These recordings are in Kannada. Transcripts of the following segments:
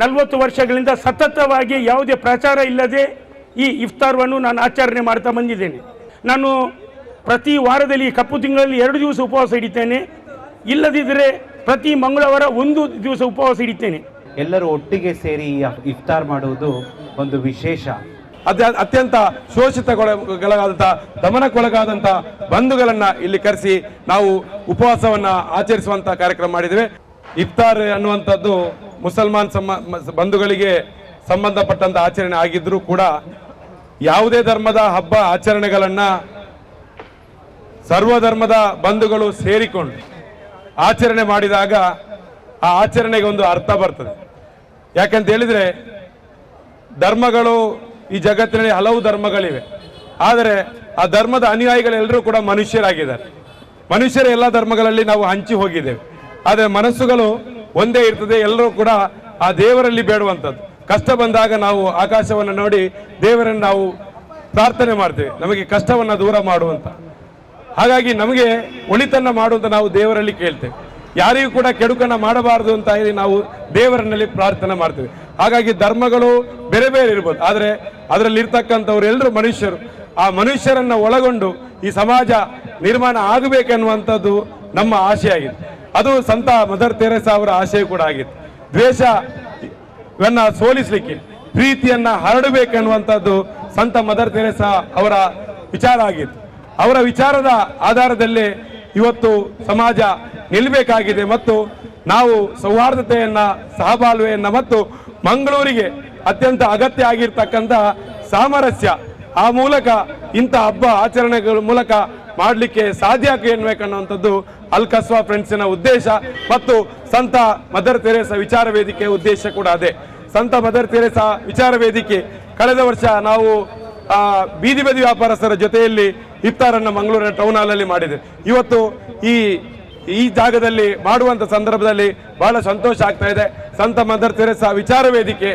ನಲವತ್ತು ವರ್ಷಗಳಿಂದ ಸತತವಾಗಿ ಯಾವುದೇ ಪ್ರಚಾರ ಇಲ್ಲದೆ ಈ ಇಫ್ತಾರ್ವನ್ನು ನಾನು ಆಚರಣೆ ಮಾಡ್ತಾ ಬಂದಿದ್ದೇನೆ. ನಾನು ಪ್ರತಿ ವಾರದಲ್ಲಿ ಕಪ್ಪು ತಿಂಗಳಲ್ಲಿ ಎರಡು ದಿವಸ ಉಪವಾಸ ಹಿಡಿತೇನೆ ಇಲ್ಲದಿದ್ದರೆ ಪ್ರತಿ ಮಂಗಳವಾರ ಒಂದು ದಿವಸ ಉಪವಾಸ ಹಿಡಿತೇನೆ ಎಲ್ಲರೂ ಒಟ್ಟಿಗೆ ಸೇರಿ ಈ ಇಫ್ತಾರ್ ಮಾಡುವುದು ಒಂದು ವಿಶೇಷ. ಅದ ಅತ್ಯಂತ ಶೋಷಿತಗೊಳಗಾದಂಥ ದಮನಕ್ಕೊಳಗಾದಂಥ ಬಂಧುಗಳನ್ನು ಇಲ್ಲಿ ಕರೆಸಿ ನಾವು ಉಪವಾಸವನ್ನು ಆಚರಿಸುವಂಥ ಕಾರ್ಯಕ್ರಮ ಮಾಡಿದ್ದೇವೆ. ಇಫ್ತಾರ್ ಅನ್ನುವಂಥದ್ದು ಮುಸಲ್ಮಾನ್ ಬಂಧುಗಳಿಗೆ ಸಂಬಂಧಪಟ್ಟಂತ ಆಚರಣೆ ಆಗಿದ್ರೂ ಕೂಡ ಯಾವುದೇ ಧರ್ಮದ ಹಬ್ಬ ಆಚರಣೆಗಳನ್ನ ಸರ್ವಧರ್ಮದ ಬಂಧುಗಳು ಸೇರಿಕೊಂಡು ಆಚರಣೆ ಮಾಡಿದಾಗ ಆ ಆಚರಣೆಗೆ ಒಂದು ಅರ್ಥ ಬರ್ತದೆ. ಯಾಕಂತ ಹೇಳಿದ್ರೆ ಧರ್ಮಗಳು ಈ ಜಗತ್ತಿನಲ್ಲಿ ಹಲವು ಧರ್ಮಗಳಿವೆ. ಆದರೆ ಆ ಧರ್ಮದ ಅನುಯಾಯಿಗಳೆಲ್ಲರೂ ಕೂಡ ಮನುಷ್ಯರಾಗಿದ್ದಾರೆ. ಮನುಷ್ಯರ ಎಲ್ಲ ಧರ್ಮಗಳಲ್ಲಿ ನಾವು ಹಂಚಿ ಹೋಗಿದ್ದೇವೆ. ಆದರೆ ಮನಸ್ಸುಗಳು ಒಂದೇ ಇರ್ತದೆ, ಎಲ್ಲರೂ ಕೂಡ ಆ ದೇವರಲ್ಲಿ ಬೇಡುವಂಥದ್ದು. ಕಷ್ಟ ಬಂದಾಗ ನಾವು ಆಕಾಶವನ್ನು ನೋಡಿ ದೇವರನ್ನು ನಾವು ಪ್ರಾರ್ಥನೆ ಮಾಡ್ತೇವೆ. ನಮಗೆ ಕಷ್ಟವನ್ನು ದೂರ ಮಾಡುವಂಥ ಹಾಗಾಗಿ ನಮಗೆ ಒಳಿತನ್ನ ಮಾಡುವಂತ ನಾವು ದೇವರಲ್ಲಿ ಕೇಳ್ತೇವೆ. ಯಾರಿಗೂ ಕೂಡ ಕೆಡುಕನ್ನ ಮಾಡಬಾರದು ಅಂತ ಹೇಳಿ ನಾವು ದೇವರನ್ನಲ್ಲಿ ಪ್ರಾರ್ಥನೆ ಮಾಡ್ತೇವೆ. ಹಾಗಾಗಿ ಧರ್ಮಗಳು ಬೇರೆ ಬೇರೆ ಇರ್ಬೋದು. ಆದರೆ ಅದರಲ್ಲಿ ಇರ್ತಕ್ಕಂಥವ್ರು ಎಲ್ಲರೂ ಮನುಷ್ಯರು. ಆ ಮನುಷ್ಯರನ್ನು ಒಳಗೊಂಡು ಈ ಸಮಾಜ ನಿರ್ಮಾಣ ಆಗಬೇಕೆನ್ನುವಂಥದ್ದು ನಮ್ಮ ಆಶೆ ಆಗಿದೆ ಅದು ಸಂತ ಮದರ್ ತೆರೇಸಾ ಅವರ ಆಶಯ ಕೂಡ ಆಗಿತ್ತು. ದ್ವೇಷವನ್ನ ಸೋಲಿಸಲಿಕ್ಕೆ, ಪ್ರೀತಿಯನ್ನ ಹರಡಬೇಕೆನ್ನುವಂಥದ್ದು ಸಂತ ಮದರ್ ತೆರೇಸಾ ಅವರ ವಿಚಾರ ಆಗಿತ್ತು. ಅವರ ವಿಚಾರದ ಆಧಾರದಲ್ಲಿ ಇವತ್ತು ಸಮಾಜ ನಿಲ್ಲಬೇಕಾಗಿದೆ ಮತ್ತು ನಾವು ಸೌಹಾರ್ದತೆಯನ್ನ, ಸಹಬಾಳ್ವೆಯನ್ನ ಮತ್ತು ಮಂಗಳೂರಿಗೆ ಅತ್ಯಂತ ಅಗತ್ಯ ಆಗಿರ್ತಕ್ಕಂತಹ ಸಾಮರಸ್ಯ. ಆ ಮೂಲಕ ಇಂಥ ಹಬ್ಬ ಆಚರಣೆಗಳ ಮೂಲಕ ಮಾಡಲಿಕ್ಕೆ ಸಾಧ್ಯ ಎನ್ಬೇಕನ್ನುವಂಥದ್ದು ಅಲ್ ಕಸ್ವಾ ಫ್ರೆಂಡ್ಸಿನ ಉದ್ದೇಶ ಮತ್ತು ಸಂತ ಮದರ್ ತೆರೇಸ ವಿಚಾರ ವೇದಿಕೆ ಉದ್ದೇಶ ಕೂಡ ಅದೇ. ಸಂತ ಮದರ್ ತೆರೇಸ ವಿಚಾರ ವೇದಿಕೆ ಕಳೆದ ವರ್ಷ ನಾವು ಬೀದಿ ಬದಿ ವ್ಯಾಪಾರಸ್ಥರ ಜೊತೆಯಲ್ಲಿ ಇಫ್ತಾರನ್ನು ಮಂಗಳೂರಿನ ಟೌನ್ ಹಾಲಲ್ಲಿ ಮಾಡಿದೆ. ಇವತ್ತು ಈ ಈ ಜಾಗದಲ್ಲಿ ಮಾಡುವಂಥ ಸಂದರ್ಭದಲ್ಲಿ ಬಹಳ ಸಂತೋಷ ಆಗ್ತಾ ಇದೆ. ಸಂತ ಮದರ್ ತೆರೇಸ ವಿಚಾರ ವೇದಿಕೆ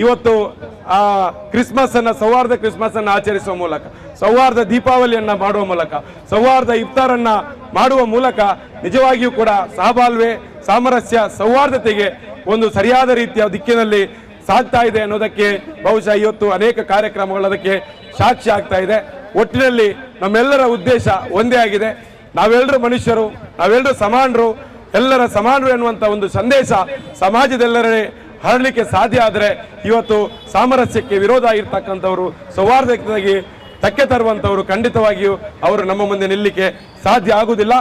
ಇವತ್ತು, ಆ ಕ್ರಿಸ್ಮಸ್ ಅನ್ನ ಸೌಹಾರ್ದ ಕ್ರಿಸ್ಮಸ್ ಅನ್ನ ಆಚರಿಸುವ ಮೂಲಕ, ಸೌಹಾರ್ದ ದೀಪಾವಳಿಯನ್ನ ಮಾಡುವ ಮೂಲಕ, ಸೌಹಾರ್ದ ಇಫ್ತಾರನ್ನ ಮಾಡುವ ಮೂಲಕ ನಿಜವಾಗಿಯೂ ಕೂಡ ಸಹಬಾಳ್ವೆ ಸಾಮರಸ್ಯ, ಸೌಹಾರ್ದತೆಗೆ ಒಂದು ಸರಿಯಾದ ರೀತಿಯ ದಿಕ್ಕಿನಲ್ಲಿ ಸಾಗ್ತಾ ಇದೆ ಅನ್ನೋದಕ್ಕೆ ಬಹುಶಃ ಇವತ್ತು ಅನೇಕ ಕಾರ್ಯಕ್ರಮಗಳು ಅದಕ್ಕೆ ಸಾಕ್ಷಿ ಆಗ್ತಾ ಇದೆ. ಒಟ್ಟಿನಲ್ಲಿ ನಮ್ಮೆಲ್ಲರ ಉದ್ದೇಶ ಒಂದೇ ಆಗಿದೆ. ನಾವೆಲ್ಲರೂ ಮನುಷ್ಯರು ನಾವೆಲ್ಲರೂ ಸಮಾನರು, ಎಲ್ಲರ ಸಮಾನರು ಎನ್ನುವಂಥ ಒಂದು ಸಂದೇಶ ಸಮಾಜದೆಲ್ಲರೇ ಹರಡಲಿಕ್ಕೆ ಸಾಧ್ಯ ಆದರೆ ಇವತ್ತು ಸಾಮರಸ್ಯಕ್ಕೆ ವಿರೋಧ ಆಗಿರ್ತಕ್ಕಂಥವ್ರು ಸೌಹಾರ್ದತೆಗೆ ಧಕ್ಕೆ ತರುವಂಥವರು ಖಂಡಿತವಾಗಿಯೂ ಅವರು ನಮ್ಮ ಮುಂದೆ ನಿಲ್ಲಿಕ್ಕೆ ಸಾಧ್ಯ ಆಗುವುದಿಲ್ಲ.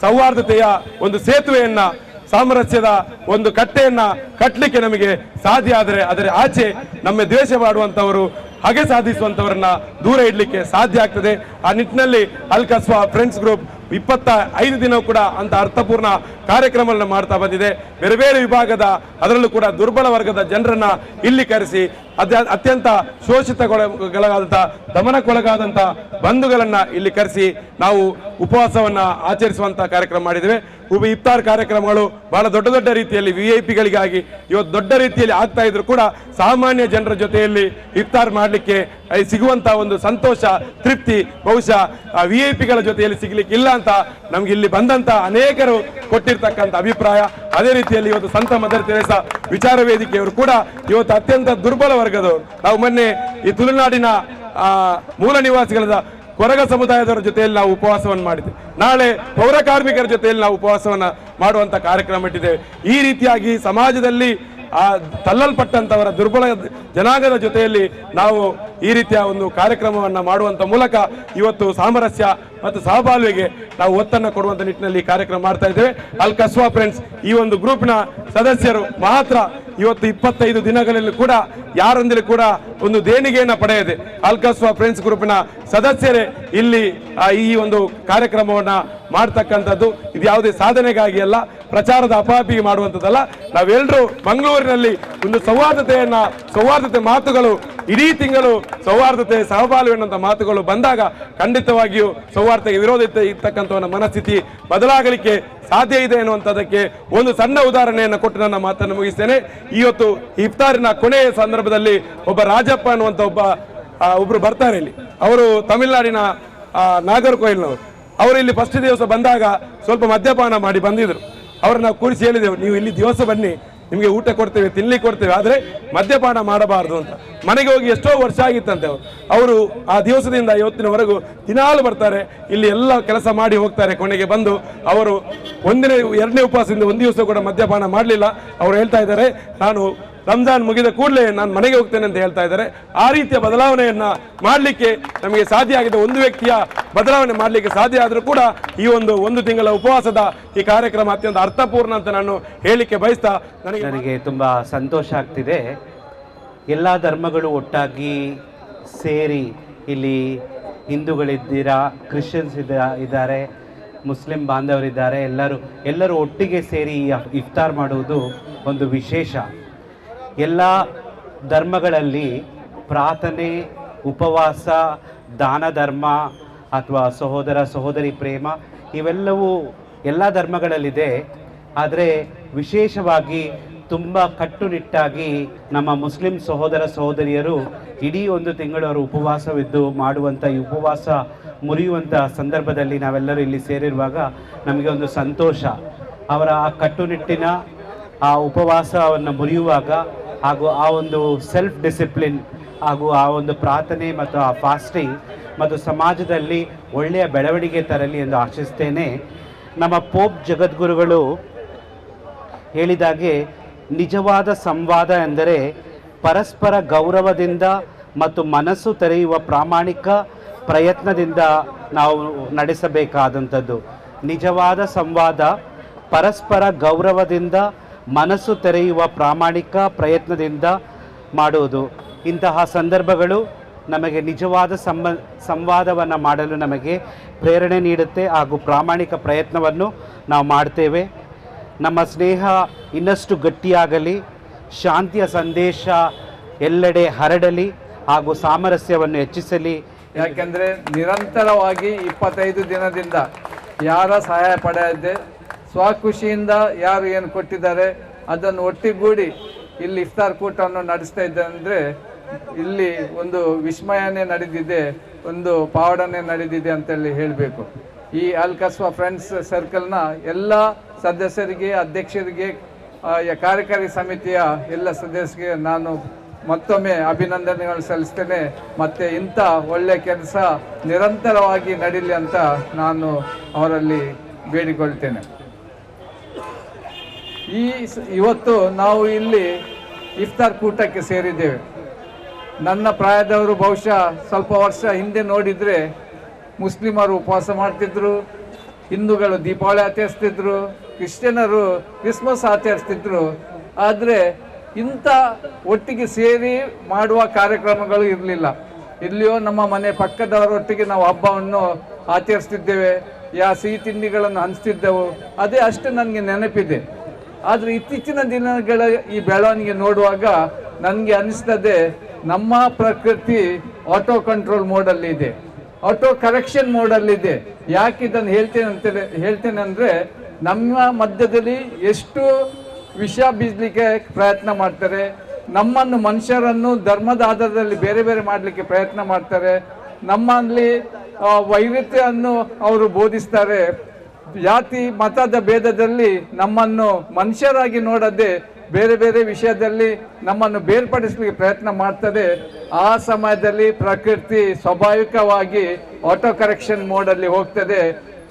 ಸೌಹಾರ್ದತೆಯ ಒಂದು ಸೇತುವೆಯನ್ನ, ಸಾಮರಸ್ಯದ ಒಂದು ಕಟ್ಟೆಯನ್ನ ಕಟ್ಟಲಿಕ್ಕೆ ನಮಗೆ ಸಾಧ್ಯ ಆದರೆ ಅದರ ಆಚೆ ನಮ್ಮ ದ್ವೇಷ ಮಾಡುವಂಥವರು ಹಾಗೆ ಸಾಧಿಸುವಂಥವ್ರನ್ನ ದೂರ ಇಡಲಿಕ್ಕೆ ಸಾಧ್ಯ ಆಗ್ತದೆ. ಆ ನಿಟ್ಟಿನಲ್ಲಿ ಅಲ್ಕಸ್ವಾ ಫ್ರೆಂಡ್ಸ್ ಗ್ರೂಪ್ ಇಪ್ಪತ್ತ ಐದು ದಿನ ಕೂಡ ಅಂತ ಅರ್ಥಪೂರ್ಣ ಕಾರ್ಯಕ್ರಮಗಳನ್ನ ಮಾಡ್ತಾ ಬಂದಿದೆ. ಬೇರೆ ಬೇರೆ ವಿಭಾಗದ, ಅದರಲ್ಲೂ ಕೂಡ ದುರ್ಬಲ ವರ್ಗದ ಜನರನ್ನ ಇಲ್ಲಿ ಕರೆಸಿ ಅತ್ಯಂತ ಶೋಷಿತಗೊಳಗಾದಂಥ ದಮನಕ್ಕೊಳಗಾದಂಥ ಬಂಧುಗಳನ್ನು ಇಲ್ಲಿ ಕರೆಸಿ ನಾವು ಉಪವಾಸವನ್ನ ಆಚರಿಸುವಂಥ ಕಾರ್ಯಕ್ರಮ ಮಾಡಿದ್ದೇವೆ. ಉಪ ಇಫ್ತಾರ್ ಕಾರ್ಯಕ್ರಮಗಳು ಬಹಳ ದೊಡ್ಡ ದೊಡ್ಡ ರೀತಿಯಲ್ಲಿ ವಿ ಐ ಪಿಗಳಿಗಾಗಿ ಇವತ್ತು ದೊಡ್ಡ ರೀತಿಯಲ್ಲಿ ಆಗ್ತಾ ಇದ್ರು ಕೂಡ ಸಾಮಾನ್ಯ ಜನರ ಜೊತೆಯಲ್ಲಿ ಇಫ್ತಾರ್ ಮಾಡಲಿಕ್ಕೆ ಸಿಗುವಂತಹ ಒಂದು ಸಂತೋಷ ತೃಪ್ತಿ ಬಹುಶಃ ವಿ ಐ ಪಿಗಳ ಜೊತೆಯಲ್ಲಿ ಸಿಗ್ಲಿಕ್ಕೆ ಇಲ್ಲ ಅಂತ ನಮ್ಗೆ ಇಲ್ಲಿ ಬಂದಂತ ಅನೇಕರು ಕೊಟ್ಟಿರ್ತಕ್ಕಂಥ ಅಭಿಪ್ರಾಯ. ಅದೇ ರೀತಿಯಲ್ಲಿ ಇವತ್ತು ಸಂತ ಮದರ್ ತೆರೆಸ ವಿಚಾರ ವೇದಿಕೆಯವರು ಕೂಡ ಇವತ್ತು ಅತ್ಯಂತ ದುರ್ಬಲ ವರ್ಗದವರು. ನಾವು ಮೊನ್ನೆ ಈ ತುಳುನಾಡಿನ ಆ, ಮೂಲ ನಿವಾಸಿಗಳಾದ ಕೊರಗ ಸಮುದಾಯದವರ ಜೊತೆಯಲ್ಲಿ ನಾವು ಉಪವಾಸವನ್ನು ಮಾಡಿದ್ದೆ ನಾಳೆ ಪೌರ ಕಾರ್ಮಿಕರ ಜೊತೆಯಲ್ಲಿ ನಾವು ಉಪವಾಸವನ್ನು ಮಾಡುವಂತ ಕಾರ್ಯಕ್ರಮ ಇಟ್ಟಿದ್ದೇವೆ. ಈ ರೀತಿಯಾಗಿ ಸಮಾಜದಲ್ಲಿ, ಆ ತಲ್ಲಲ್ಪಟ್ಟಂತವರ ದುರ್ಬಲ ಜನಾಂಗದ ಜೊತೆಯಲ್ಲಿ ನಾವು ಈ ರೀತಿಯ ಒಂದು ಕಾರ್ಯಕ್ರಮವನ್ನ ಮಾಡುವಂತ ಮೂಲಕ ಇವತ್ತು ಸಾಮರಸ್ಯ ಮತ್ತು ಸಹಬಾಳ್ವೆಗೆ ನಾವು ಒತ್ತನ್ನು ಕೊಡುವಂತ ನಿಟ್ಟಿನಲ್ಲಿ ಕಾರ್ಯಕ್ರಮ ಮಾಡ್ತಾ ಇದ್ದೇವೆ. ಅಲ್ ಕಸ್ವಾ ಫ್ರೆಂಡ್ಸ್, ಈ ಒಂದು ಗ್ರೂಪ್ನ ಸದಸ್ಯರು ಮಾತ್ರ ಇವತ್ತು ಇಪ್ಪತ್ತೈದು ದಿನಗಳಲ್ಲಿ ಕೂಡ ಯಾರೊಂದಿಗೆ ಕೂಡ ಒಂದು ದೇಣಿಗೆಯನ್ನ ಪಡೆಯದೆ ಅಲ್ಕಸ್ವಾ ಫ್ರೆಂಡ್ಸ್ ಗ್ರೂಪ್ನ ಸದಸ್ಯರೇ ಇಲ್ಲಿ ಈ ಒಂದು ಕಾರ್ಯಕ್ರಮವನ್ನ ಮಾಡ್ತಕ್ಕಂಥದ್ದು. ಇದು ಯಾವುದೇ ಸಾಧನೆಗಾಗಿ ಅಲ್ಲ, ಪ್ರಚಾರದ ಅಪಾಪಿಗೆ ಮಾಡುವಂಥದ್ದಲ್ಲ. ನಾವೆಲ್ಲರೂ ಮಂಗಳೂರಿನಲ್ಲಿ ಒಂದು ಸೌಹಾರ್ದತೆಯನ್ನು, ಸೌಹಾರ್ದತೆ ಮಾತುಗಳು, ಇಡೀ ತಿಂಗಳು ಸೌಹಾರ್ದತೆ, ಸಹಬಾಳ್ವೆ ಮಾತುಗಳು ಬಂದಾಗ ಖಂಡಿತವಾಗಿಯೂ ಸೌಹಾರ್ದತೆಗೆ ವಿರೋಧ ಇರ್ತಕ್ಕಂಥ ಮನಸ್ಥಿತಿ ಬದಲಾಗಲಿಕ್ಕೆ ಸಾಧ್ಯ ಇದೆ ಎನ್ನುವಂಥದ್ದಕ್ಕೆ ಒಂದು ಸಣ್ಣ ಉದಾಹರಣೆಯನ್ನು ಕೊಟ್ಟು ನನ್ನ ಮಾತನ್ನು ಮುಗಿಸ್ತೇನೆ. ಇವತ್ತು ಇಫ್ತಾರಿನ ಕೊನೆಯ ಸಂದರ್ಭದಲ್ಲಿ ಒಬ್ಬ ರಾಜಪ್ಪ ಅನ್ನುವಂಥ ಒಬ್ಬ ಒಬ್ರು ಬರ್ತಾರೆ ಇಲ್ಲಿ. ಅವರು ತಮಿಳುನಾಡಿನ ನಾಗರ್ಕೋಯಿಲ್ನವರು. ಅವರು ಇಲ್ಲಿ ಫಸ್ಟ್ ದಿವಸ ಬಂದಾಗ ಸ್ವಲ್ಪ ಮದ್ಯಪಾನ ಮಾಡಿ ಬಂದಿದ್ರು. ಅವ್ರನ್ನ ನಾವು ಕೂರಿಸಿ ಹೇಳಿದೆವು, ನೀವು ಇಲ್ಲಿ ದಿವಸ ಬನ್ನಿ ನಿಮಗೆ ಊಟ ಕೊಡ್ತೇವೆ, ತಿನ್ಲಿಕ್ಕೆ ಕೊಡ್ತೇವೆ, ಆದರೆ ಮದ್ಯಪಾನ ಮಾಡಬಾರದು ಅಂತ. ಮನೆಗೆ ಹೋಗಿ ಎಷ್ಟೋ ವರ್ಷ ಆಗಿತ್ತಂತೆ ಅವರು. ಅವರು ಆ ದಿವಸದಿಂದ ಇವತ್ತಿನವರೆಗೂ ದಿನಾಲು ಬರ್ತಾರೆ, ಇಲ್ಲಿ ಎಲ್ಲ ಕೆಲಸ ಮಾಡಿ ಹೋಗ್ತಾರೆ, ಕೊನೆಗೆ ಬಂದು ಅವರು ಒಂದನೇ, ಎರಡನೇ ಉಪವಾಸದಿಂದ ಒಂದು ದಿವಸ ಕೂಡ ಮದ್ಯಪಾನ ಮಾಡಲಿಲ್ಲ. ಅವರು ಹೇಳ್ತಾ ಇದ್ದಾರೆ, ನಾನು ರಂಜಾನ್ ಮುಗಿದ ಕೂಡಲೇ ನಾನು ಮನೆಗೆ ಹೋಗ್ತೇನೆ ಅಂತ ಹೇಳ್ತಾ ಇದ್ದಾರೆ. ಆ ರೀತಿಯ ಬದಲಾವಣೆಯನ್ನ ಮಾಡಲಿಕ್ಕೆ ನಮಗೆ ಸಾಧ್ಯ ಆಗಿದೆ ಒಂದು ವ್ಯಕ್ತಿಯ ಬದಲಾವಣೆ ಮಾಡಲಿಕ್ಕೆ ಸಾಧ್ಯ ಆದರೂ ಕೂಡ ಈ ಒಂದು ಒಂದು ತಿಂಗಳ ಉಪವಾಸದ ಈ ಕಾರ್ಯಕ್ರಮ ಅತ್ಯಂತ ಅರ್ಥಪೂರ್ಣ ಅಂತ ನಾನು ಹೇಳಲಿಕ್ಕೆ ಬಯಸ್ತಾ ನನಗೆ ನನಗೆ ತುಂಬ ಸಂತೋಷ ಆಗ್ತಿದೆ. ಎಲ್ಲ ಧರ್ಮಗಳು ಒಟ್ಟಾಗಿ ಸೇರಿ ಇಲ್ಲಿ ಹಿಂದೂಗಳಿದ್ದೀರಾ, ಕ್ರಿಶ್ಚಿಯನ್ಸ್ ಇದ್ದ ಇದ್ದಾರೆ, ಮುಸ್ಲಿಂ ಬಾಂಧವರಿದ್ದಾರೆ, ಎಲ್ಲರೂ ಎಲ್ಲರೂ ಒಟ್ಟಿಗೆ ಸೇರಿ ಇಫ್ತಾರ್ ಮಾಡುವುದು ಒಂದು ವಿಶೇಷ. ಎಲ್ಲ ಧರ್ಮಗಳಲ್ಲಿ ಪ್ರಾರ್ಥನೆ, ಉಪವಾಸ, ದಾನ ಧರ್ಮ ಅಥವಾ ಸಹೋದರ, ಸಹೋದರಿ ಪ್ರೇಮ ಇವೆಲ್ಲವೂ ಎಲ್ಲ ಧರ್ಮಗಳಲ್ಲಿದೆ. ಆದರೆ ವಿಶೇಷವಾಗಿ ತುಂಬ ಕಟ್ಟುನಿಟ್ಟಾಗಿ ನಮ್ಮ ಮುಸ್ಲಿಂ ಸಹೋದರ, ಸಹೋದರಿಯರು ಇಡೀ ಒಂದು ತಿಂಗಳು ಅವರು ಉಪವಾಸವಿದ್ದು ಮಾಡುವಂಥ ಈ ಉಪವಾಸ ಮುರಿಯುವಂಥ ಸಂದರ್ಭದಲ್ಲಿ ನಾವೆಲ್ಲರೂ ಇಲ್ಲಿ ಸೇರಿರುವಾಗ ನಮಗೆ ಒಂದು ಸಂತೋಷ. ಅವರ ಆ ಕಟ್ಟುನಿಟ್ಟಿನ ಆ ಉಪವಾಸವನ್ನು ಮುರಿಯುವಾಗ ಹಾಗೂ ಆ ಒಂದು ಸೆಲ್ಫ್ ಡಿಸಿಪ್ಲಿನ್ ಹಾಗೂ ಆ ಒಂದು ಪ್ರಾರ್ಥನೆ ಮತ್ತು ಆ ಫಾಸ್ಟಿಂಗ್ ಮತ್ತು ಸಮಾಜದಲ್ಲಿ ಒಳ್ಳೆಯ ಬೆಳವಣಿಗೆ ತರಲಿ ಎಂದು ಆಶಿಸ್ತೇನೆ. ನಮ್ಮ ಪೋಪ್ ಜಗದ್ಗುರುಗಳು ಹೇಳಿದಾಗೆ ನಿಜವಾದ ಸಂವಾದ ಎಂದರೆ ಪರಸ್ಪರ ಗೌರವದಿಂದ ಮತ್ತು ಮನಸ್ಸು ತೆರೆಯುವ ಪ್ರಾಮಾಣಿಕ ಪ್ರಯತ್ನದಿಂದ ನಾವು ನಡೆಸಬೇಕಾದಂಥದ್ದು. ನಿಜವಾದ ಸಂವಾದ ಪರಸ್ಪರ ಗೌರವದಿಂದ ಮನಸ್ಸು ತೆರೆಯುವ ಪ್ರಾಮಾಣಿಕ ಪ್ರಯತ್ನದಿಂದ ಮಾಡುವುದು. ಇಂತಹ ಸಂದರ್ಭಗಳು ನಮಗೆ ನಿಜವಾದ ಸಂಬ, ಸಂವಾದವನ್ನು ಮಾಡಲು ನಮಗೆ ಪ್ರೇರಣೆ ನೀಡುತ್ತೆ ಹಾಗೂ ಪ್ರಾಮಾಣಿಕ ಪ್ರಯತ್ನವನ್ನು ನಾವು ಮಾಡ್ತೇವೆ. ನಮ್ಮ ಸ್ನೇಹ ಇನ್ನಷ್ಟು ಗಟ್ಟಿಯಾಗಲಿ, ಶಾಂತಿಯ ಸಂದೇಶ ಎಲ್ಲೆಡೆ ಹರಡಲಿ ಹಾಗೂ ಸಾಮರಸ್ಯವನ್ನು ಹೆಚ್ಚಿಸಲಿ. ಯಾಕೆಂದರೆ ನಿರಂತರವಾಗಿ ಇಪ್ಪತ್ತೈದು ದಿನದಿಂದ ಯಾರ ಸಹಾಯ ಪಡೆಯದೆ ಸ್ವಖುಷಿಯಿಂದ ಯಾರು ಏನು ಕೊಟ್ಟಿದ್ದಾರೆ ಅದನ್ನು ಒಟ್ಟಿಗೂಡಿ ಇಲ್ಲಿ ಇಫ್ತಾರ್ ಕೂಟವನ್ನು ನಡೆಸ್ತಾ ಇದ್ದಾರೆ ಅಂದರೆ ಇಲ್ಲಿ ಒಂದು ವಿಸ್ಮಯನೇ ನಡೆದಿದೆ, ಒಂದು ಪಾವಡನೆ ನಡೆದಿದೆ ಅಂತೇಳಿ ಹೇಳಬೇಕು. ಈ ಅಲ್ ಕಸ್ವಾ ಫ್ರೆಂಡ್ಸ್ ಸರ್ಕಲ್ನ ಎಲ್ಲ ಸದಸ್ಯರಿಗೆ, ಅಧ್ಯಕ್ಷರಿಗೆ ಕಾರ್ಯಕಾರಿ ಸಮಿತಿಯ ಎಲ್ಲ ಸದಸ್ಯರಿಗೆ ನಾನು ಮತ್ತೊಮ್ಮೆ ಅಭಿನಂದನೆಗಳು ಸಲ್ಲಿಸ್ತೇನೆ. ಮತ್ತು ಇಂಥ ಒಳ್ಳೆ ಕೆಲಸ ನಿರಂತರವಾಗಿ ನಡೀಲಿ ಅಂತ ನಾನು ಅವರಲ್ಲಿ ಬೇಡಿಕೊಳ್ತೇನೆ. ಈ ಇವತ್ತು ನಾವು ಇಲ್ಲಿ ಇಫ್ತಾರ್ ಕೂಟಕ್ಕೆ ಸೇರಿದ್ದೇವೆ. ನನ್ನ ಪ್ರಾಯದವರು ಬಹುಶಃ ಸ್ವಲ್ಪ ವರ್ಷ ಹಿಂದೆ ನೋಡಿದರೆ ಮುಸ್ಲಿಮರು ಉಪವಾಸ ಮಾಡ್ತಿದ್ರು, ಹಿಂದೂಗಳು ದೀಪಾವಳಿ ಆಚರಿಸ್ತಿದ್ರು, ಕ್ರಿಶ್ಚಿಯನರು ಕ್ರಿಸ್ಮಸ್ ಆಚರಿಸ್ತಿದ್ರು. ಆದರೆ ಇಂಥ ಒಟ್ಟಿಗೆ ಸೇರಿ ಮಾಡುವ ಕಾರ್ಯಕ್ರಮಗಳು ಇರಲಿಲ್ಲ. ಇಲ್ಲಿಯೋ ನಮ್ಮ ಮನೆ ಪಕ್ಕದವರೊಟ್ಟಿಗೆ ನಾವು ಹಬ್ಬವನ್ನು ಆಚರಿಸ್ತಿದ್ದೇವೆ, ಯಾ ಸಿಹಿ ತಿಂಡಿಗಳನ್ನು ಹಂಚ್ತಿದ್ದೆವು. ಅದೇ ಅಷ್ಟು ನನಗೆ ನೆನಪಿದೆ. ಆದರೆ ಇತ್ತೀಚಿನ ದಿನಗಳ ಈ ಬೆಳವಣಿಗೆ ನೋಡುವಾಗ ನನಗೆ ಅನಿಸ್ತದೆ ನಮ್ಮ ಪ್ರಕೃತಿ ಆಟೋ ಕಂಟ್ರೋಲ್ ಮೋಡಲ್ಲಿ ಇದೆ. ಆಟೋ ಕರೆಕ್ಷನ್ ಮೋಡಲ್ಲಿದೆ ಯಾಕೆ ಇದನ್ನು ಹೇಳ್ತೇನೆ ಅಂತ ಹೇಳ್ತೇನೆ ಅಂದರೆ ನಮ್ಮ ಮಧ್ಯದಲ್ಲಿ ಎಷ್ಟು ವಿಷ ಬೀಸಲಿಕ್ಕೆ ಪ್ರಯತ್ನ ಮಾಡ್ತಾರೆ, ನಮ್ಮನ್ನು ಮನುಷ್ಯರನ್ನು ಧರ್ಮದ ಆಧಾರದಲ್ಲಿ ಬೇರೆ ಬೇರೆ ಮಾಡಲಿಕ್ಕೆ ಪ್ರಯತ್ನ ಮಾಡ್ತಾರೆ, ನಮ್ಮಲ್ಲಿ ವೈವಿಧ್ಯವನ್ನು ಅವರು ಬೋಧಿಸ್ತಾರೆ ಜಾತಿ, ಮತದ ಭೇದದಲ್ಲಿ ನಮ್ಮನ್ನು ಮನುಷ್ಯರಾಗಿ ನೋಡದೆ ಬೇರೆ ಬೇರೆ ವಿಷಯದಲ್ಲಿ ನಮ್ಮನ್ನು ಬೇರ್ಪಡಿಸಲಿಕ್ಕೆ ಪ್ರಯತ್ನ ಮಾಡ್ತದೆ. ಆ ಸಮಯದಲ್ಲಿ ಪ್ರಕೃತಿ ಸ್ವಾಭಾವಿಕವಾಗಿ ಆಟೋ ಕರೆಕ್ಷನ್ ಮೋಡಲ್ಲಿ ಹೋಗ್ತದೆ.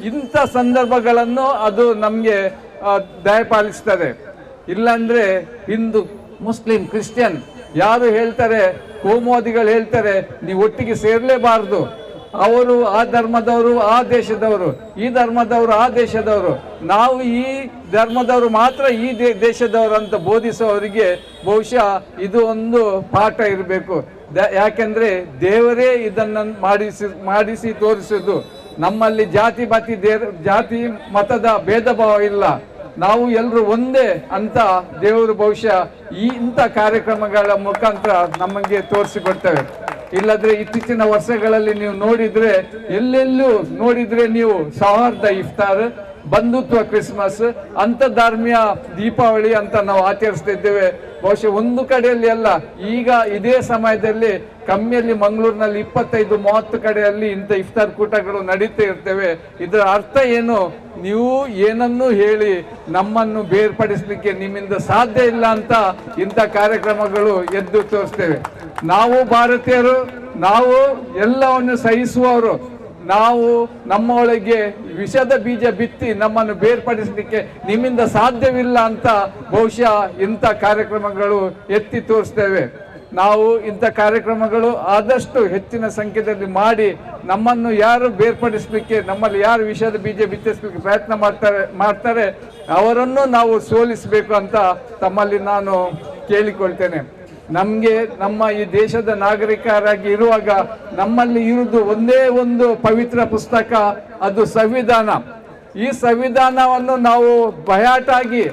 ಇಂಥ ಸಂದರ್ಭಗಳನ್ನು ಅದು ನಮಗೆ ದಯಪಾಲಿಸ್ತದೆ. ಇಲ್ಲಾಂದ್ರೆ ಹಿಂದೂ, ಮುಸ್ಲಿಂ, ಕ್ರಿಶ್ಚಿಯನ್ ಯಾರು ಹೇಳ್ತಾರೆ, ಕೋಮುವಾದಿಗಳು ಹೇಳ್ತಾರೆ, ನೀವು ಒಟ್ಟಿಗೆ ಸೇರಲೇಬಾರದು. ಅವರು ಆ ಧರ್ಮದವರು, ಆ ದೇಶದವರು, ಈ ಧರ್ಮದವರು, ಆ ದೇಶದವರು. ನಾವು ಈ ಧರ್ಮದವರು ಮಾತ್ರ ಈ ದೇ ದೇಶದವರು ಅಂತ ಬೋಧಿಸೋರಿಗೆ ಬಹುಶಃ ಇದು ಒಂದು ಪಾಠ ಇರಬೇಕು. ಯಾಕೆಂದ್ರೆ ದೇವರೇ ಇದನ್ನು ಮಾಡಿಸಿ ಮಾಡಿಸಿ ತೋರಿಸಿದ್ದು. ನಮ್ಮಲ್ಲಿ ಜಾತಿ ದೇ- ಜಾತಿ ಮತದ ಭೇದ ಭಾವ ಇಲ್ಲ. ನಾವು ಎಲ್ಲರೂ ಒಂದೇ ಅಂತ ದೇವರು ಬಹುಶಃ ಈ ಇಂಥ ಕಾರ್ಯಕ್ರಮಗಳ ಮುಖಾಂತರ ನಮಗೆ ತೋರಿಸಿಕೊಡ್ತೇವೆ. ಇಲ್ಲದ್ರೆ ಇತ್ತೀಚಿನ ವರ್ಷಗಳಲ್ಲಿ ನೀವು ನೋಡಿದ್ರೆ, ಎಲ್ಲೆಲ್ಲೂ ನೋಡಿದ್ರೆ ನೀವು ಸೌಹಾರ್ದ ಇಫ್ತಾರ್, ಬಂಧುತ್ವ ಕ್ರಿಸ್ಮಸ್ ಅಂತ ಧಾರ್ಮೀಯ ದೀಪಾವಳಿ ಅಂತ ನಾವು ಆಚರಿಸ್ತಾ ಇದ್ದೇವೆ ಬಹುಶಃ ಒಂದು ಕಡೆಯಲ್ಲಿ ಅಲ್ಲ, ಈಗ ಇದೇ ಸಮಯದಲ್ಲಿ ಕಮ್ಮಿಯಲ್ಲಿ ಮಂಗಳೂರಿನಲ್ಲಿ ಇಪ್ಪತ್ತೈದು, ಮೂವತ್ತು ಕಡೆಯಲ್ಲಿ ಇಂಥ ಇಫ್ತಾರ್ ಕೂಟಗಳು ನಡೀತಾ ಇರ್ತೇವೆ. ಇದರ ಅರ್ಥ ಏನು? ನೀವು ಏನನ್ನು ಹೇಳಿ ನಮ್ಮನ್ನು ಬೇರ್ಪಡಿಸಲಿಕ್ಕೆ ನಿಮ್ಮಿಂದ ಸಾಧ್ಯ ಇಲ್ಲ ಅಂತ ಇಂಥ ಕಾರ್ಯಕ್ರಮಗಳು ಎದ್ದು ತೋರಿಸ್ತೇವೆ. ನಾವು ಭಾರತೀಯರು, ನಾವು ಎಲ್ಲವನ್ನು ಸಹಿಸುವವರು ನಾವು ನಮ್ಮೊಳಗೆ ವಿಷದ ಬೀಜ ಬಿತ್ತಿ ನಮ್ಮನ್ನು ಬೇರ್ಪಡಿಸಲಿಕ್ಕೆ ನಿಮ್ಮಿಂದ ಸಾಧ್ಯವಿಲ್ಲ ಅಂತ ಬಹುಶಃ ಇಂಥ ಕಾರ್ಯಕ್ರಮಗಳು ಎತ್ತಿ ತೋರಿಸ್ತೇವೆ. ನಾವು ಇಂಥ ಕಾರ್ಯಕ್ರಮಗಳು ಆದಷ್ಟು ಹೆಚ್ಚಿನ ಸಂಖ್ಯೆಯಲ್ಲಿ ಮಾಡಿ ನಮ್ಮನ್ನು ಯಾರು ಬೇರ್ಪಡಿಸಲಿಕ್ಕೆ, ನಮ್ಮಲ್ಲಿ ಯಾರು ವಿಷದ ಬೀಜ ಬಿತ್ತಿಸಲಿಕ್ಕೆ ಪ್ರಯತ್ನ ಮಾಡ್ತಾರೆ ಮಾಡ್ತಾರೆ, ಅವರನ್ನು ನಾವು ಸೋಲಿಸಬೇಕು ಅಂತ ತಮ್ಮಲ್ಲಿ ನಾನು ಕೇಳಿಕೊಳ್ತೇನೆ. ನಮಗೆ ನಮ್ಮ ಈ ದೇಶದ ನಾಗರಿಕರಾಗಿ ಇರುವಾಗ ನಮ್ಮಲ್ಲಿ ಇರುವುದು ಒಂದೇ ಒಂದು ಪವಿತ್ರ ಪುಸ್ತಕ, ಅದು ಸಂವಿಧಾನ. ಈ ಸಂವಿಧಾನವನ್ನು ನಾವು ಬಯಾಟಾಗಿ,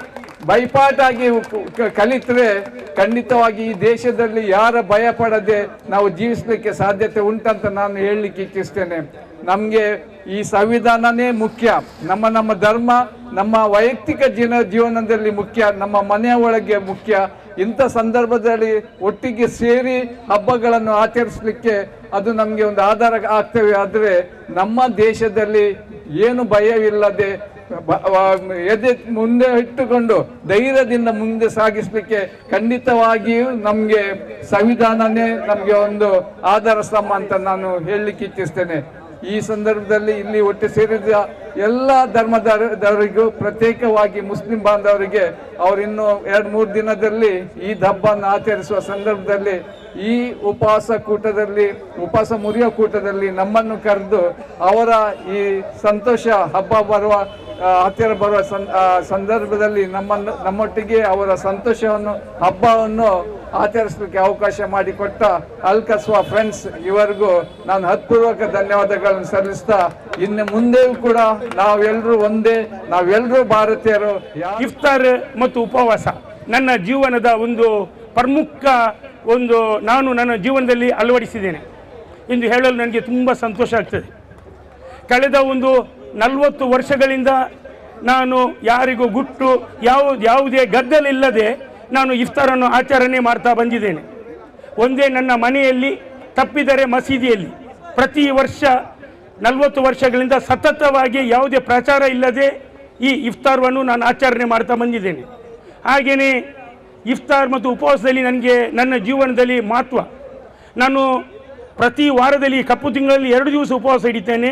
ಬೈಪಾಟಾಗಿ ಕಲಿತರೆ ಖಂಡಿತವಾಗಿ ಈ ದೇಶದಲ್ಲಿ ಯಾರ ಭಯ ಪಡದೆ ನಾವು ಜೀವಿಸಲಿಕ್ಕೆ ಸಾಧ್ಯತೆ ಉಂಟಂತ ನಾನು ಹೇಳಲಿಕ್ಕೆ ಇಚ್ಛಿಸ್ತೇನೆ. ನಮಗೆ ಈ ಸಂವಿಧಾನನೇ ಮುಖ್ಯ. ನಮ್ಮ ನಮ್ಮ ಧರ್ಮ, ನಮ್ಮ ವೈಯಕ್ತಿಕ ಜೀವನ, ಜೀವನದಲ್ಲಿ ಮುಖ್ಯ. ನಮ್ಮ ಮನೆಯ ಒಳಗೆ ಮುಖ್ಯ. ಇಂಥ ಸಂದರ್ಭದಲ್ಲಿ ಒಟ್ಟಿಗೆ ಸೇರಿ ಹಬ್ಬಗಳನ್ನು ಆಚರಿಸಲಿಕ್ಕೆ ಅದು ನಮಗೆ ಒಂದು ಆಧಾರ ಆಗ್ತೇವೆ. ಆದರೆ ನಮ್ಮ ದೇಶದಲ್ಲಿ ಏನು ಭಯವಿಲ್ಲದೆ ಎದೆ ಮುಂದೆ ಇಟ್ಟುಕೊಂಡು ಧೈರ್ಯದಿಂದ ಮುಂದೆ ಸಾಗಿಸಲಿಕ್ಕೆ ಖಂಡಿತವಾಗಿಯೂ ನಮಗೆ ಸಂವಿಧಾನನೇ ನಮಗೆ ಒಂದು ಆಧಾರ ಸ್ತಂಭ ಅಂತ ನಾನು ಹೇಳಲಿಕ್ಕೆ ಇಚ್ಛಿಸ್ತೇನೆ. ಈ ಸಂದರ್ಭದಲ್ಲಿ ಇಲ್ಲಿ ಒಟ್ಟು ಸೇರಿದ ಎಲ್ಲ ಧರ್ಮದವರಿಗೂ ಪ್ರತ್ಯೇಕವಾಗಿ ಮುಸ್ಲಿಂ ಬಾಂಧವರಿಗೆ ಇನ್ನು ಎರಡು ಮೂರು ದಿನದಲ್ಲಿ ಈ ಹಬ್ಬವನ್ನು ಆಚರಿಸುವ ಸಂದರ್ಭದಲ್ಲಿ ಈ ಉಪವಾಸ ಕೂಟದಲ್ಲಿ, ಉಪವಾಸ ಮುರಿಯೋ ಕೂಟದಲ್ಲಿ ನಮ್ಮನ್ನು ಕರೆದು ಅವರ ಈ ಸಂತೋಷ ಹಬ್ಬ ಬರುವ ಹತ್ತಿರ ಬರುವ ಸಂದರ್ಭದಲ್ಲಿ ನಮ್ಮನ್ನು, ನಮ್ಮೊಟ್ಟಿಗೆ ಅವರ ಸಂತೋಷವನ್ನು, ಹಬ್ಬವನ್ನು ಆಚರಿಸಲಿಕ್ಕೆ ಅವಕಾಶ ಮಾಡಿಕೊಟ್ಟ ಅಲ್ಕಸ್ವಾ ಫ್ರೆಂಡ್ಸ್, ಇವರಿಗೂ ನಾನು ಹತ್ಪೂರ್ವಕ ಧನ್ಯವಾದಗಳನ್ನು ಸಲ್ಲಿಸ್ತಾ, ಇನ್ನು ಮುಂದೆಯೂ ಕೂಡ ನಾವೆಲ್ಲರೂ ಒಂದೇ ನಾವೆಲ್ಲರೂ ಭಾರತೀಯರು ಇಫ್ತಾರ್ ಮತ್ತು ಉಪವಾಸ. ನನ್ನ ಜೀವನದ ಒಂದು ಪ್ರಮುಖ ಒಂದು ನಾನು ನನ್ನ ಜೀವನದಲ್ಲಿ ಅಳವಡಿಸಿದ್ದೇನೆ. ಎಂದು ಹೇಳಲು ನನಗೆ ತುಂಬ ಸಂತೋಷ ಆಗ್ತದೆ. ಕಳೆದ ಒಂದು ನಲವತ್ತು ವರ್ಷಗಳಿಂದ ನಾನು ಯಾರಿಗೂ ಗುಟ್ಟು, ಯಾವ, ಯಾವುದೇ ಗದ್ದಲಿಲ್ಲದೆ ನಾನು ಇಫ್ತಾರನ್ನು ಆಚರಣೆ ಮಾಡ್ತಾ ಬಂದಿದ್ದೇನೆ. ಒಂದೇ ನನ್ನ ಮನೆಯಲ್ಲಿ ತಪ್ಪಿದರೆ ಮಸೀದಿಯಲ್ಲಿ. ಪ್ರತಿ ವರ್ಷ ನಲವತ್ತು ವರ್ಷಗಳಿಂದ ಸತತವಾಗಿ ಯಾವುದೇ ಪ್ರಚಾರ ಇಲ್ಲದೆ ಈ ಇಫ್ತಾರವನ್ನು ನಾನು ಆಚರಣೆ ಮಾಡ್ತಾ ಬಂದಿದ್ದೇನೆ. ಹಾಗೆಯೇ ಇಫ್ತಾರ್ ಮತ್ತು ಉಪವಾಸದಲ್ಲಿ ನನಗೆ ನನ್ನ ಜೀವನದಲ್ಲಿ ಮಹತ್ವ. ನಾನು ಪ್ರತಿ ವಾರದಲ್ಲಿ ಕಪ್ಪು ತಿಂಗಳಲ್ಲಿ ಎರಡು ದಿವಸ ಉಪವಾಸ ಹಿಡಿತೇನೆ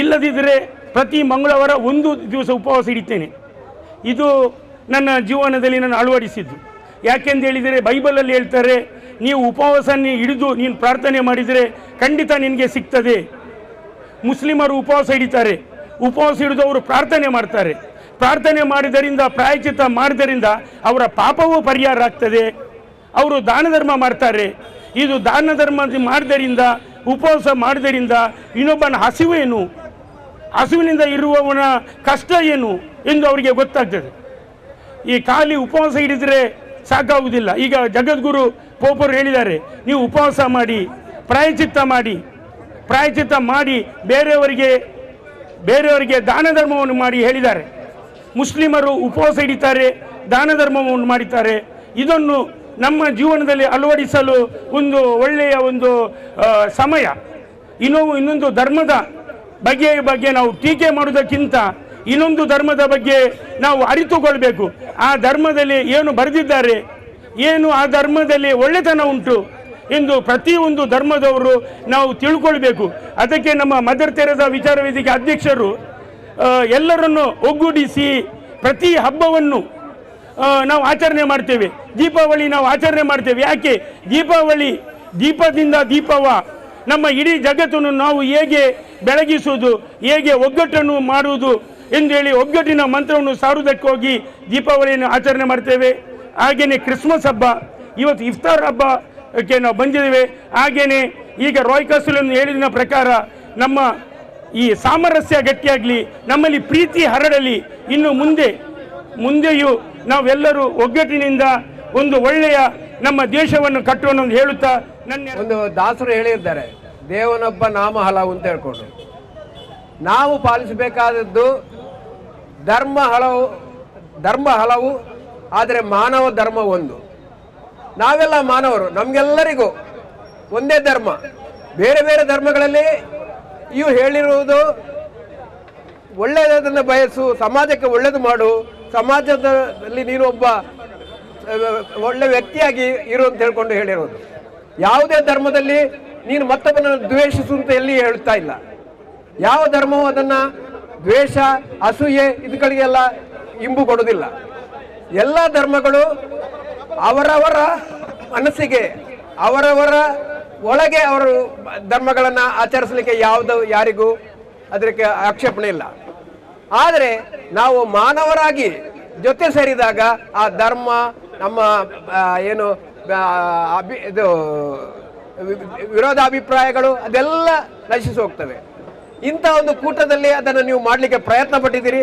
ಇಲ್ಲದಿದ್ದರೆ ಪ್ರತಿ ಮಂಗಳವಾರ ಒಂದು ದಿವಸ ಉಪವಾಸ ಹಿಡಿತೇನೆ ಇದು ನನ್ನ ಜೀವನದಲ್ಲಿ ನಾನು ಅಳವಡಿಸಿದ್ದು. ಯಾಕೆಂದು ಹೇಳಿದರೆ ಬೈಬಲಲ್ಲಿ ಹೇಳ್ತಾರೆ, ನೀವು ಉಪವಾಸನೇ ಹಿಡಿದು ನೀನು ಪ್ರಾರ್ಥನೆ ಮಾಡಿದರೆ ಖಂಡಿತ ನಿನಗೆ ಸಿಗ್ತದೆ. ಮುಸ್ಲಿಮರು ಉಪವಾಸ ಹಿಡಿತಾರೆ. ಉಪವಾಸ ಹಿಡಿದು ಅವರು ಪ್ರಾರ್ಥನೆ ಮಾಡ್ತಾರೆ. ಪ್ರಾರ್ಥನೆ ಮಾಡಿದರಿಂದ ಪ್ರಾಯಚಿತ ಮಾಡಿದರಿಂದ ಅವರ ಪಾಪವೂ ಪರಿಹಾರ ಆಗ್ತದೆ. ಅವರು ದಾನ ಧರ್ಮ ಮಾಡ್ತಾರೆ. ಇದು ದಾನ ಧರ್ಮ ಮಾಡಿದರಿಂದ ಉಪವಾಸ ಮಾಡಿದರಿಂದ ಇನ್ನೊಬ್ಬನ ಹಸಿವೇನು ಹಸುವಿನಿಂದ ಇರುವವನ ಕಷ್ಟ ಏನು ಎಂದು ಅವರಿಗೆ ಗೊತ್ತಾಗ್ತದೆ. ಈ ಖಾಲಿ ಉಪವಾಸ ಹಿಡಿದರೆ ಸಾಕಾಗುವುದಿಲ್ಲ. ಈಗ ಜಗದ್ಗುರು ಪೋಪರು ಹೇಳಿದ್ದಾರೆ, ನೀವು ಉಪವಾಸ ಮಾಡಿ ಪ್ರಾಯಚಿತ್ತ ಮಾಡಿ ಪ್ರಾಯಚಿತ್ತ ಮಾಡಿ ಬೇರೆಯವರಿಗೆ ಬೇರೆಯವರಿಗೆ ದಾನ ಧರ್ಮವನ್ನು ಮಾಡಿ ಹೇಳಿದ್ದಾರೆ. ಮುಸ್ಲಿಮರು ಉಪವಾಸ ಹಿಡಿತಾರೆ, ದಾನ ಧರ್ಮವನ್ನು ಮಾಡಿದ್ದಾರೆ. ಇದನ್ನು ನಮ್ಮ ಜೀವನದಲ್ಲಿ ಅಳವಡಿಸಲು ಒಂದು ಒಳ್ಳೆಯ ಒಂದು ಸಮಯ. ಇನ್ನೂ ಇನ್ನೊಂದು ಧರ್ಮದ ಬಗ್ಗೆ ಬಗ್ಗೆ ನಾವು ಟೀಕೆ ಮಾಡುವುದಕ್ಕಿಂತ ಇನ್ನೊಂದು ಧರ್ಮದ ಬಗ್ಗೆ ನಾವು ಅರಿತುಕೊಳ್ಬೇಕು. ಆ ಧರ್ಮದಲ್ಲಿ ಏನು ಬರೆದಿದ್ದಾರೆ, ಏನು ಆ ಧರ್ಮದಲ್ಲಿ ಒಳ್ಳೆತನ ಉಂಟು ಎಂದು ಪ್ರತಿಯೊಂದು ಧರ್ಮದವರು ನಾವು ತಿಳ್ಕೊಳ್ಬೇಕು. ಅದಕ್ಕೆ ನಮ್ಮ ಮದರ್ ತೆರೆದ ವಿಚಾರ ವೇದಿಕೆ ಅಧ್ಯಕ್ಷರು ಎಲ್ಲರನ್ನು ಒಗ್ಗೂಡಿಸಿ ಪ್ರತಿ ಹಬ್ಬವನ್ನು ನಾವು ಆಚರಣೆ ಮಾಡ್ತೇವೆ. ದೀಪಾವಳಿ ನಾವು ಆಚರಣೆ ಮಾಡ್ತೇವೆ. ಯಾಕೆ? ದೀಪಾವಳಿ ದೀಪದಿಂದ ದೀಪವ. ನಮ್ಮ ಇಡೀ ಜಗತ್ತನ್ನು ನಾವು ಹೇಗೆ ಬೆಳಗಿಸುವುದು, ಹೇಗೆ ಒಗ್ಗಟ್ಟನ್ನು ಮಾಡುವುದು ಎಂದು ಹೇಳಿ ಒಗ್ಗಟ್ಟಿನ ಮಂತ್ರವನ್ನು ಸಾರುವುದಕ್ಕೆ ಹೋಗಿ ದೀಪಾವಳಿಯನ್ನು ಆಚರಣೆ ಮಾಡ್ತೇವೆ. ಹಾಗೆಯೇ ಕ್ರಿಸ್ಮಸ್ ಹಬ್ಬ, ಇವತ್ತು ಇಫ್ತಾರ್ ಹಬ್ಬಕ್ಕೆ ನಾವು ಬಂದಿದ್ದೇವೆ. ಹಾಗೆಯೇ ಈಗ ರಾಯ್ ಹೇಳಿದಿನ ಹೇಳಿದ ಪ್ರಕಾರ ನಮ್ಮ ಈ ಸಾಮರಸ್ಯ ಗಟ್ಟಿಯಾಗಲಿ, ನಮ್ಮಲ್ಲಿ ಪ್ರೀತಿ ಹರಡಲಿ, ಇನ್ನು ಮುಂದೆ, ಮುಂದೆಯೂ ನಾವೆಲ್ಲರೂ ಒಗ್ಗಟ್ಟಿನಿಂದ ಒಂದು ಒಳ್ಳೆಯ ನಮ್ಮ ದೇಶವನ್ನು ಕಟ್ಟೋಣ ಅಂತ ಹೇಳುತ್ತಾ ನನ್ನ ಒಂದು ದಾಸರು ಹೇಳಿದ್ದಾರೆ, ದೇವನೊಬ್ಬ ನಾಮ ಹಲವು ಅಂತ ಹೇಳ್ಕೊಂಡು. ನಾವು ಪಾಲಿಸಬೇಕಾದದ್ದು ಧರ್ಮ ಹಲವು ಧರ್ಮ ಹಲವು ಆದರೆ ಮಾನವ ಧರ್ಮ ಒಂದು. ನಾವೆಲ್ಲ ಮಾನವರು, ನಮಗೆಲ್ಲರಿಗೂ ಒಂದೇ ಧರ್ಮ. ಬೇರೆ ಬೇರೆ ಧರ್ಮಗಳಲ್ಲಿ ಇವು ಹೇಳಿರುವುದು ಒಳ್ಳೆಯದನ್ನು ಬಯಸು, ಸಮಾಜಕ್ಕೆ ಒಳ್ಳೆಯದು ಮಾಡು, ಸಮಾಜದಲ್ಲಿ ನೀನು ಒಬ್ಬ ಒಳ್ಳೆ ವ್ಯಕ್ತಿಯಾಗಿ ಇರು ಅಂತ ಹೇಳ್ಕೊಂಡು ಹೇಳಿರೋದು ಯಾವುದೇ ಧರ್ಮದಲ್ಲಿ ನೀನು ಮತ್ತೊಬ್ಬನನ್ನು ದ್ವೇಷಿಸು ಅಂತ ಎಲ್ಲಿ ಹೇಳ್ತಾ ಇಲ್ಲ. ಯಾವ ಧರ್ಮವು ಅದನ್ನ ದ್ವೇಷ, ಅಸೂಯೆ ಇದುಗಳಿಗೆಲ್ಲ ಇಂಬು ಕೊಡುವುದಿಲ್ಲ ಎಲ್ಲ ಧರ್ಮಗಳು ಅವರವರ ಮನಸ್ಸಿಗೆ, ಅವರವರ ಒಳಗೆ ಅವರು ಧರ್ಮಗಳನ್ನು ಆಚರಿಸಲಿಕ್ಕೆ ಯಾವುದು, ಯಾರಿಗೂ ಅದಕ್ಕೆ ಆಕ್ಷೇಪಣೆ ಇಲ್ಲ. ಆದರೆ ನಾವು ಮಾನವರಾಗಿ ಜೊತೆ ಸೇರಿದಾಗ ಆ ಧರ್ಮ, ನಮ್ಮ ಏನು ಅಭಿ, ಇದು, ವಿರೋಧಾಭಿಪ್ರಾಯಗಳು ಅದೆಲ್ಲ ನಶಿಸಿ ಹೋಗ್ತವೆ. ಇಂಥ ಒಂದು ಕೂಟದಲ್ಲಿ ಅದನ್ನು ನೀವು ಮಾಡಲಿಕ್ಕೆ ಪ್ರಯತ್ನ ಪಟ್ಟಿದ್ದೀರಿ